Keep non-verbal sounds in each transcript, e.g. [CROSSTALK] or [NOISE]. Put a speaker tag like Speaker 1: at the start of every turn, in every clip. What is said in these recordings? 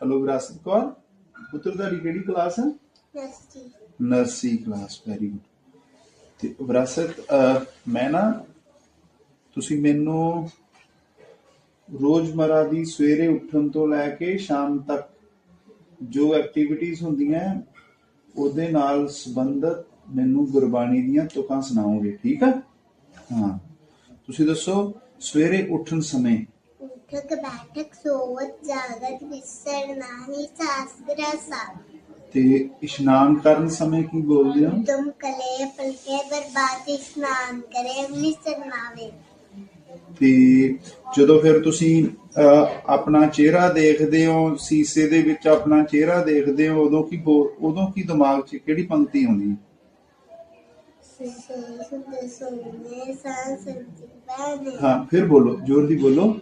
Speaker 1: Hello ਵਿਰਾਸਤ ਕੌਰ ਪੁੱਤਰ ਤੁਹਾਡੀ ਕਿਹੜੀ ਕਲਾਸ ਹੈ ਨਰਸਰੀ ਕਲਾਸ ਵੈਰੀ ਗੁੱਡ ਤੇ ਵਿਰਾਸਤ ਮੈਂ ਨਾ ਤੁਸੀਂ ਮੈਨੂੰ ਰੋਜ਼ਮਰਾ ਦੀ ਸਵੇਰੇ ਉੱਠਣ ਤੋਂ ਲੈ ਕੇ ਸ਼ਾਮ ਤੱਕ ਜੋ ਐਕਟੀਵਿਟੀਜ਼ ਹੁੰਦੀਆਂ ਉਹਦੇ ਨਾਲ ਸੰਬੰਧਿਤ ਮੈਨੂੰ ਗੁਰਬਾਣੀ ਦੀਆਂ ਤੁਕਾਂ ਸੁਣਾਓਗੇ ਠੀਕ ਆ ਹਾਂ ਤੁਸੀਂ ਦੱਸੋ ਸਵੇਰੇ ਉੱਠਣ ਸਮੇਂ
Speaker 2: ਉਠਕ ਬੈਠਕ ਸੋਵਤ ਜਾਗਤ ਵਿਸਰ ਨਾਹੀ ਸਾਸਗਰਸਾ
Speaker 1: ਤੇ ਇਸ਼ਨਾਨ ਕਰਨ ਸਮੇਂ ਕੀ ਬੋਲਦੇ ਹੋ
Speaker 2: ਤੁਮ ਕਲੇ ਪਲਕੇ ਬਰਬਾਦੀ ਇਸ਼ਨਾਨ ਕਰੇ ਮਿਸਰ ਨਾਵੇ
Speaker 1: ਤੇ ਜਦੋਂ ਫਿਰ ਤੁਸੀਂ ਆਪਣਾ ਚਿਹਰਾ ਦੇਖਦੇ ਹੋ ਸੀਸੇ ਦੇ ਵਿੱਚ ਆਪਣਾ ਚਿਹਰਾ ਦੇਖਦੇ ਹੋ ਉਦੋਂ ਕੀ ਉਦੋਂ ਕੀ ਦਿਮਾਗ 'ਚ ਕਿਹੜੀ ਪੰਕਤੀ ਆਉਂਦੀ ਹੈ ਹਾਂ ਫਿਰ ਬੋਲੋ ਜ਼ੋਰ ਦੀ ਬੋਲੋ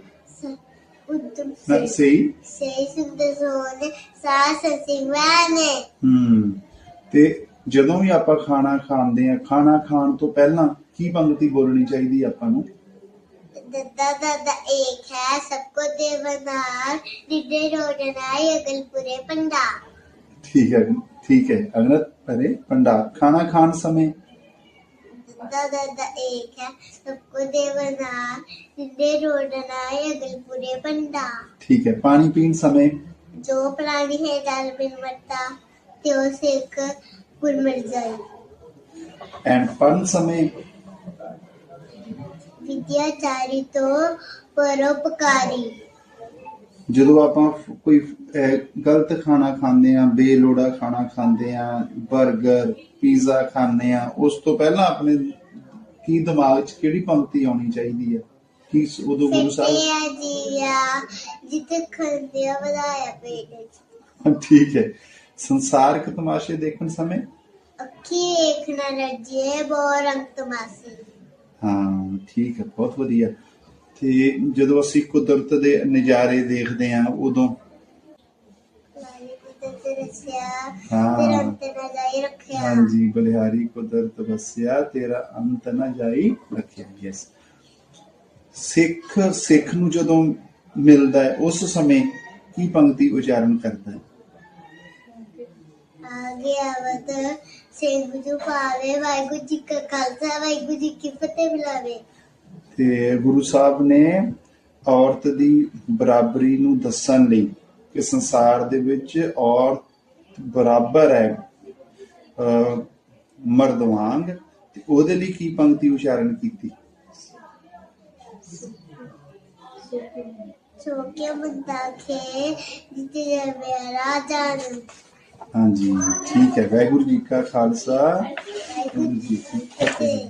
Speaker 2: sei
Speaker 1: sei ਤੇ ਜਦੋਂ ਵੀ ਆਪਾਂ ਖਾਣਾ ਖਾਂਦੇ ਆ ਖਾਣਾ ਖਾਣ ਤੋਂ ਪਹਿਲਾਂ ਕੀ ਪੰਗਤੀ ਬੋਲਣੀ ਚਾਹੀਦੀ ਆਪਾਂ ਨੂੰ?
Speaker 2: ਦੱਦਾ ਦੱਦਾ ਏਕ ਹੈ ਸਭ ਕੋ ਦੇਵਨਾਰ ਦਿੱਦੇ ਰੋਡਨਾਈ ਅਗਲਪੁਰੇ ਪੰਡਾ
Speaker 1: ਠੀਕ ਹੈ ਠੀਕ ਹੈ। ਅਗਨਤ ਪਰੇ ਪੰਡਾ ਖਾਣਾ ਖਾਣ ਸਮੇਂ
Speaker 2: दादा ठीक है
Speaker 1: पानी पीन समय।
Speaker 2: जो प्राणी है दाल बिन मरता त्यो सेक कुल मर जाए
Speaker 1: एंड पन समय।
Speaker 2: विद्याचारी तो परोपकारी।
Speaker 1: ਜਦੋਂ ਆਪਾਂ ਕੋਈ ਗਲਤ ਖਾਣਾ ਖਾਂਦੇ ਆ ਬੇਲੋੜਾ ਖਾਣਾ ਖਾਂਦੇ ਆ 버ਗਰ ਪੀਜ਼ਾ ਖਾਂਦੇ ਆ ਉਸ ਤੋਂ ਪਹਿਲਾਂ ਆਪਣੇ ਕੀ ਦਿਮਾਗ 'ਚ ਕਿਹੜੀ ਪੰਕਤੀ ਆਉਣੀ ਚਾਹੀਦੀ ਹੈ? ਕੀ ਉਦੋਂ ਗੁਰੂ ਸਾਹਿਬ
Speaker 2: ਜਿੱਤੇ ਖੰਦਿਆ ਵਧਾਇਆ ਪੇਟ 'ਚ [LAUGHS]
Speaker 1: ਠੀਕ ਹੈ। ਸੰਸਾਰਕ ਤਮਾਸ਼ੇ ਦੇਖਣ ਸਮੇਂ?
Speaker 2: ਅੱਖੀ ਵੇਖਣਾ ਰੱਜੇ ਬੋ ਰੰਗ ਤਮਾਸ਼ੇ।
Speaker 1: ਹਾਂ ਠੀਕ ਹੈ ਬਹੁਤ ਵਧੀਆ। ਤੇ ਜਦੋਂ ਅਸੀਂ ਕੁਦਰਤ ਦੇ ਨਜ਼ਾਰੇ ਦੇਖਦੇ ਆ ਉਦੋਂ ਹਾਂ। ਹਾਂਜੀ ਬਲਿਹਾਰੀ ਕੁਦਰਤ ਵਸਿਆ ਤੇਰਾ ਅੰਤ ਨਾ ਜਾਈ ਰੱਖਿਆ। ਯੈਸ ਸਿੱਖ ਸਿੱਖ ਨੂੰ ਜਦੋਂ ਮਿਲਦਾ ਹੈ ਉਸ ਸਮੇਂ ਕੀ ਪੰਕਤੀ ਉਚਾਰਨ ਕਰਦਾ ਹੈ?
Speaker 2: ਆਗੇ ਆਵਤ ਸਿੰਘ ਜੂ ਪਾਵੇ ਵਾਹਿਗੁਰੂ ਜੀ ਕਾ ਖਾਲਸਾ ਵਾਹਿਗੁਰੂ ਜੀ ਕੀ ਫਤਿਹ ਬੁਲਾਵੇ।
Speaker 1: ਤੇ ਗੁਰੂ ਸਾਹਿਬ ਨੇ ਔਰਤ ਦੀ ਬਰਾਬਰੀ ਨੂੰ ਦੱਸਣ ਲਈ ਕਿ ਸੰਸਾਰ ਦੇ ਵਿੱਚ ਔਰਤ ਬਰਾਬਰ ਹੈ ਮਰਦ ਵਾਂਗ ਤੇ ਉਹਦੇ ਲਈ ਕੀ ਪੰਕਤੀ ਉਚਾਰਨ ਕੀਤੀ?
Speaker 2: ਬੰਦਾ ਖੇ ਜਿਤੇ
Speaker 1: ਹਾਂਜੀ ਠੀਕ ਹੈ। ਵਾਹਿਗੁਰੂ ਜੀ ਕਾ ਖਾਲਸਾ। ਜੀ ਕੀ ਫਤਿਹ।